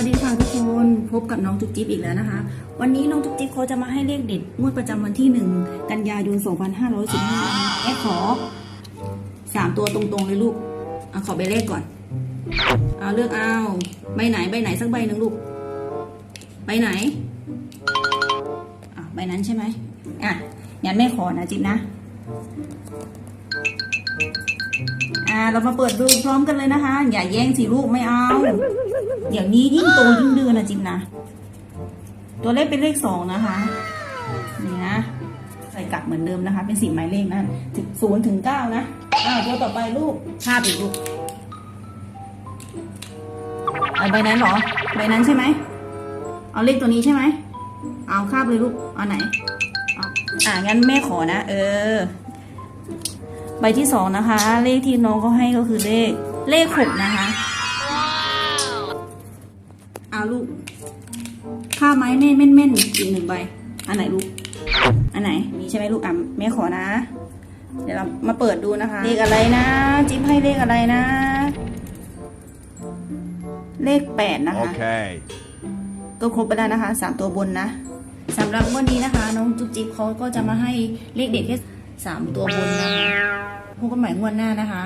วัสดีค่ะทุกคนพบกับน้องจุ๊บจิ๊บอีกแล้วนะคะ วันนี้น้องจุ๊บจิ๊บเขาจะมาให้เลขเด็ดงวดประจำวันที่ 1 กันยายน 2515แม่ขอ 3 ตัวตรงๆเลยลูกเอาขอใบเลขก่อน เอาเลือกเอาใบไหนใบไหนสักใบหนึ่งลูกใบไหนอะใบนั้นใช่ไหมอะงั้นแม่ขอนะจิ๊บนะอ่าเรามาเปิดดูพร้อมกันเลยนะคะ อย่าแย่งสิลูกไม่เอา อย่างนี้ยิ่งโตยิ่งดื้อนะจิมนะ ตัวเลขเป็นเลขสองนะคะนี่นะใส่กลับเหมือนเดิมนะคะ เป็นสี่หมายเลขนะถึงศูนย์ถึงเก้านะอาตัวต่อไปลูกภาพอีกลูกเอาใบนั้นหรอใบนั้นใช่ไหมเอาเลขตัวนี้ใช่ไหมเอาคาบเลยลูกเอาไหนเอาอ่างั้นแม่ขอนะเออ ใบที่สองนะคะ เลขที่น้องเขาให้ก็คือเลขเลขหกนะคะ เอาลูกค่าไม้แม่นแม่นแม่นอีกหนึ่งใบ อันไหนลูก อันไหน นี่ใช่ไหมลูกอะแม่ขอนะ เดี๋ยวเรามาเปิดดูนะคะ เลขอะไรนะ จิ๊บให้เลขอะไรนะ เลขแปดนะคะ Okay. ก็ครบไปแล้วนะคะสามตัวบนนะสำหรับวันนี้นะคะ น้องจุ๊บจิ๊บเขาก็จะมาให้เลขเด็ดแค่สามตัวบนนะคะพบกันใหม่งวดหน้านะคะ